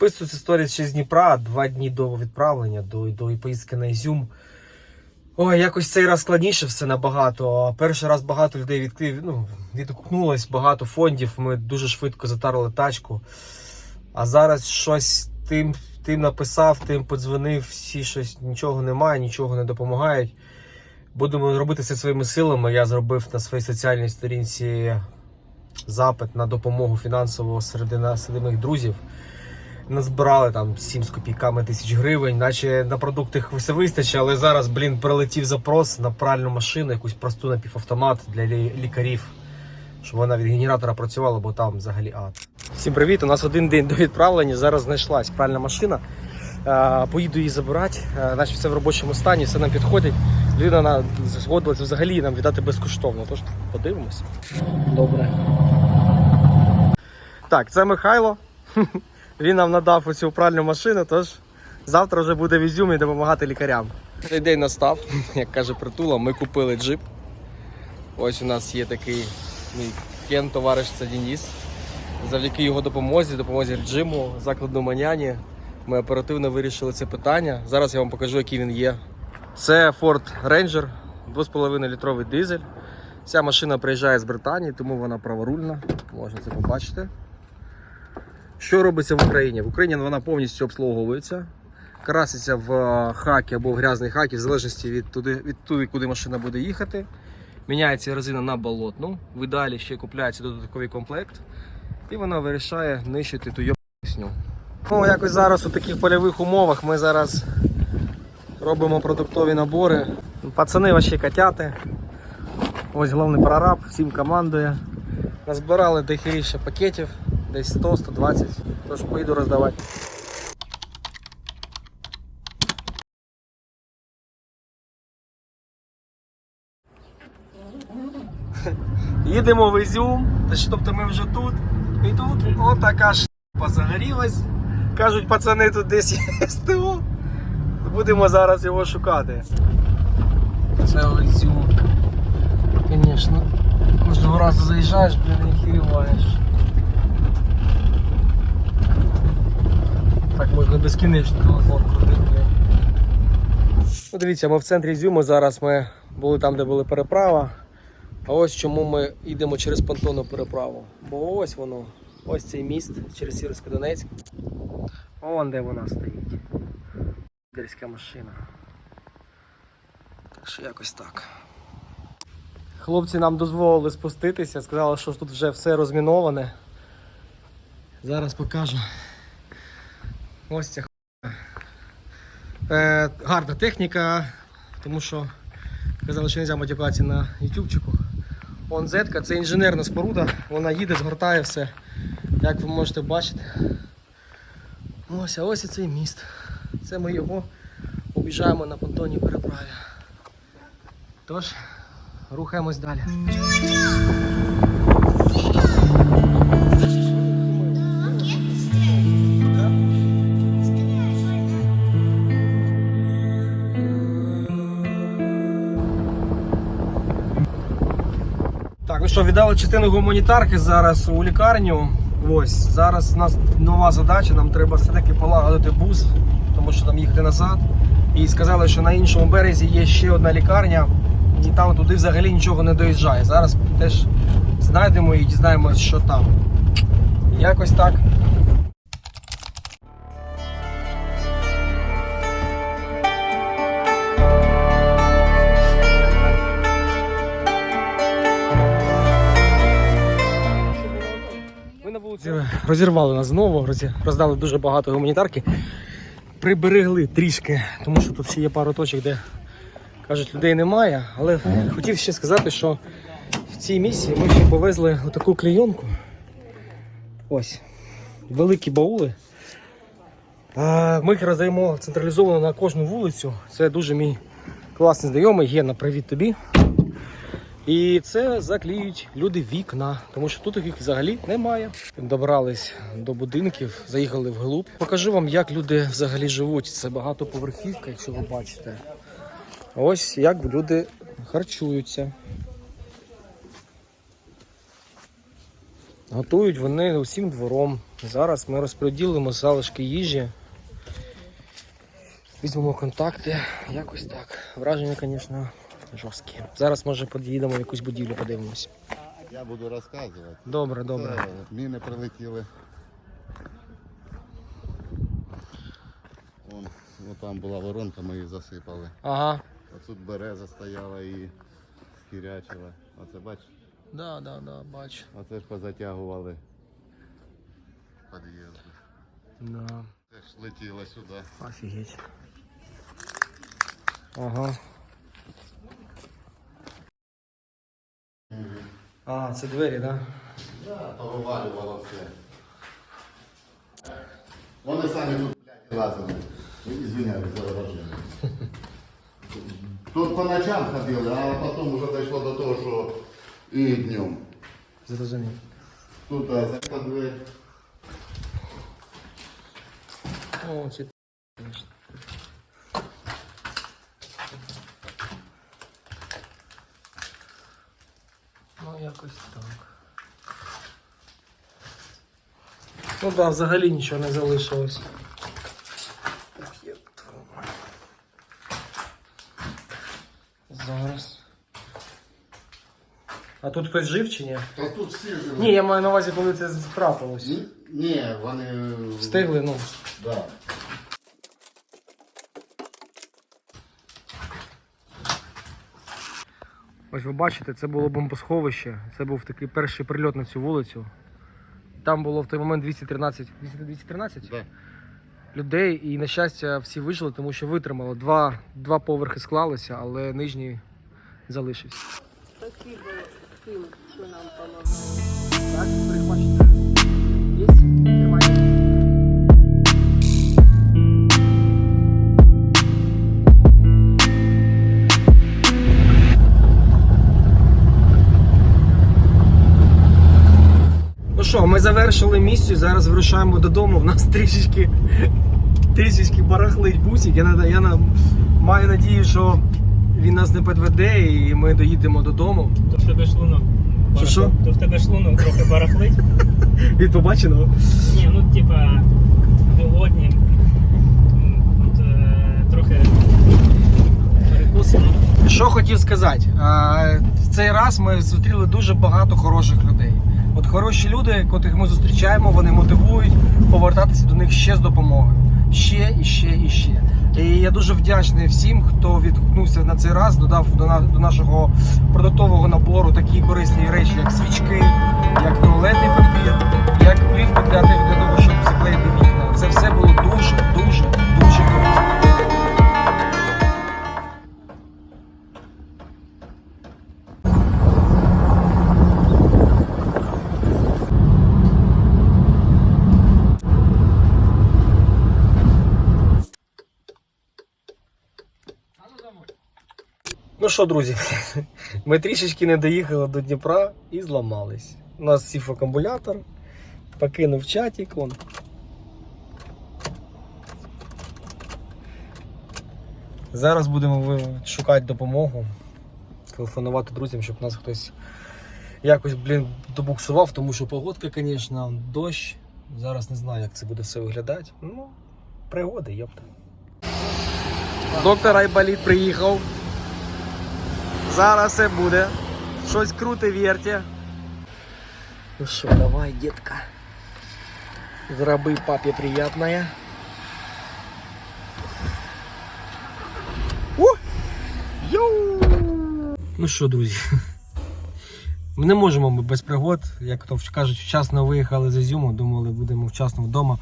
Записую цю історію ще з Дніпра, два дні до відправлення, до, до поїздки на Ізюм. Ой, якось цей раз складніше все набагато. Перший раз багато людей відкрив, ну, відгукнулось, багато фондів. Ми дуже швидко затарили тачку. А зараз щось тим, тим написав, тим подзвонив, всі щось нічого немає, нічого не допомагають. Будемо робити це своїми силами. Я зробив на своїй соціальній сторінці запит на допомогу нас- серед моїх друзів. Назбирали там 7 з копійками тисяч гривень, наче на продукти все вистачить, але зараз, блін, прилетів запрос на пральну машину, якусь просту напівавтомат для лі- лікарів, щоб вона від генератора працювала, бо там взагалі ад. Всім привіт! У нас один день до відправлення. Зараз знайшлась пральна машина. Поїду її забирати. Наче все в робочому стані, все нам підходить. Людина на- згодилася взагалі нам віддати безкоштовно. Тож подивимось. Добре. Так, це Михайло. Він нам надав оцю пральну машину, тож завтра вже буде в Ізюмі допомагати лікарям. Цей день настав, як каже притула, ми купили джип. Ось у нас є такий мій кен, товариш це Денис. Завдяки його допомозі, допомозі Джиму, закладу Маняні, ми оперативно вирішили це питання. Зараз я вам покажу, який він є. Це Ford Ranger, 2,5 літровий дизель. Ця машина приїжджає з Британії, тому вона праворульна. Можна це побачити. Що робиться в Україні? В Україні вона повністю обслуговується, краситься в е, хакі або в грязний хакі, в залежності від туди, від туди, куди машина буде їхати. Міняється резина на болотну. В ідеалі ще купляється додатковий комплект. І вона вирішає нищити ту йосню. Ну, якось зараз у таких польових умовах ми зараз робимо продуктові набори. Пацани ваші котяти. Ось головний прораб, всім командує. Назбирали дохеріще пакетів, десь 100-120, тож поїду роздавати. Їдемо в Ізюм, тобто ми вже тут. І тут отака шпа загорілась. Кажуть, пацани тут десь є СТО. Будемо зараз його шукати. Це Ізюм. Звісно. Кожного разу заїжджаєш, блін, і хіріваєш. Так можна безкінечно телефон крутити. Ну, дивіться, ми в центрі Ізюму зараз ми були там, де була переправа. А ось чому ми йдемо через понтонну переправу. Бо ось воно, ось цей міст через Сіверсько-Донецьк. Вон де вона стоїть. Дерська машина. Так що якось так. Хлопці нам дозволили спуститися, сказали, що тут вже все розміноване. Зараз покажу. Ось ця. Е, гарна техніка, тому що казали, що не можна матюкатися на ютубчику. Он зетка, це інженерна споруда, вона їде, згортає все, як ви можете бачити. Ось, а ось і цей міст. Це ми його об'їжджаємо на понтонній переправі. Тож, рухаємось далі. Так, ну що, віддали частину гуманітарки зараз у лікарню. Ось, зараз у нас нова задача, нам треба все-таки полагодити бус, тому що там їхати назад. І сказали, що на іншому березі є ще одна лікарня, і там туди взагалі нічого не доїжджає. Зараз теж знайдемо і дізнаємось, що там. Якось так. Розірвали нас знову, роздали дуже багато гуманітарки. Приберегли трішки, тому що тут ще є пару точок, де кажуть, людей немає. Але хотів ще сказати, що в цій місії ми ще повезли отаку клейонку. Ось. Великі баули. Ми їх роздаємо централізовано на кожну вулицю. Це дуже мій класний знайомий, Гена, привіт тобі. І це закліють люди вікна, тому що тут їх взагалі немає. Добрались до будинків, заїхали вглуб. Покажу вам, як люди взагалі живуть. Це багатоповерхівка, якщо ви бачите. Ось як люди харчуються. Готують вони усім двором. Зараз ми розподілимо залишки їжі. Візьмемо контакти. Якось так. Враження, звісно, жорсткі. Зараз, може, під'їдемо в якусь будівлю, подивимось. Я буду розказувати. Добре, добре. Це міни прилетіли. Вон, ну, там була воронка, ми її засипали. Ага. А тут береза стояла і хірячила. Оце бачиш? Да, да, да, бачу. Оце ж позатягували під'їзди. Да. Теж летіло сюди. Офігеть. Ага. А, це двері, так? Да? Да, то вивалювало все. Вони самі тут блядь, лазили. Извиняюсь за вираження. Тут по ночам ходили, а потім вже дійшло до того, що і днем. Зрозумів. Тут а, за двері. О, ці конечно. Ну, якось так. Ну так, да, взагалі нічого не залишилось. Зараз. А тут хтось жив чи ні? Та тут всі жили. Ні, я маю на увазі, коли це трапилось. Ні, ні, вони... Встигли, ну. Да. Ось ви бачите, це було бомбосховище. Це був такий перший прильот на цю вулицю. Там було в той момент 213, 213 Да. людей, і на щастя всі вижили, тому що витримало. Два, два поверхи склалися, але нижній залишився. Спасибо всім, що нам допомогли. Так, ми завершили місію, зараз вирушаємо додому. В нас трішечки, трішечки барахлить бусик. Я, я на- маю надію, що він нас не підведе і ми доїдемо додому. То в тебе шлунок. Що, що? То в тебе шлунок трохи барахлить. Від побаченого. Ні, ну типа голодні. От, е, трохи перекусимо. Що хотів сказати, Е, в цей раз ми зустріли дуже багато хороших людей. От хороші люди, котрих ми зустрічаємо, вони мотивують повертатися до них ще з допомогою. Ще і ще і ще. І я дуже вдячний всім, хто відгукнувся на цей раз, додав до, на- до нашого продуктового набору такі корисні речі, як свічки, як туалетний папір, як тих- для того, щоб заклеїти вікна. Це все було дуже, дуже, що, друзі, ми трішечки не доїхали до Дніпра і зламались. У нас сів акумулятор, покинув чатик. Вон. Зараз будемо шукати допомогу, телефонувати друзям, щоб нас хтось якось, блін, добуксував, тому що погодка, звісно, дощ. Зараз не знаю, як це буде все виглядати. Ну, пригоди, йопта. Доктор Айболіт приїхав. Зараз все буде. Щось круте вірте. Ну що, давай, детка. Зроби папі приятное. У! Ну що, друзі. Ми не можемо ми без пригод, як то кажуть, вчасно виїхали з Ізюму, думали, будемо вчасно вдома.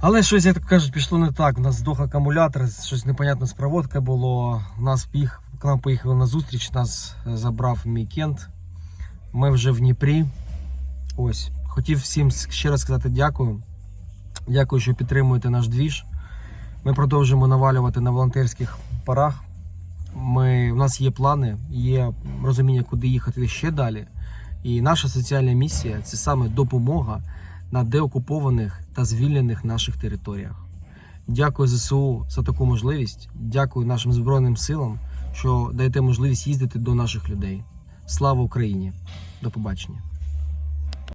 Але щось, як кажуть, пішло не так. У нас здох акумулятор, щось непонятно з проводкою було. У нас піх, к нам поїхали на зустріч, нас е, забрав мій. Ми вже в Дніпрі. Ось. Хотів всім ще раз сказати дякую. Дякую, що підтримуєте наш двіж. Ми продовжуємо навалювати на волонтерських парах. Ми, у нас є плани, є розуміння, куди їхати ще далі. І наша соціальна місія це саме допомога на деокупованих та звільнених наших територіях. Дякую ЗСУ за таку можливість. Дякую нашим Збройним силам, що даєте можливість їздити до наших людей. Слава Україні! До побачення!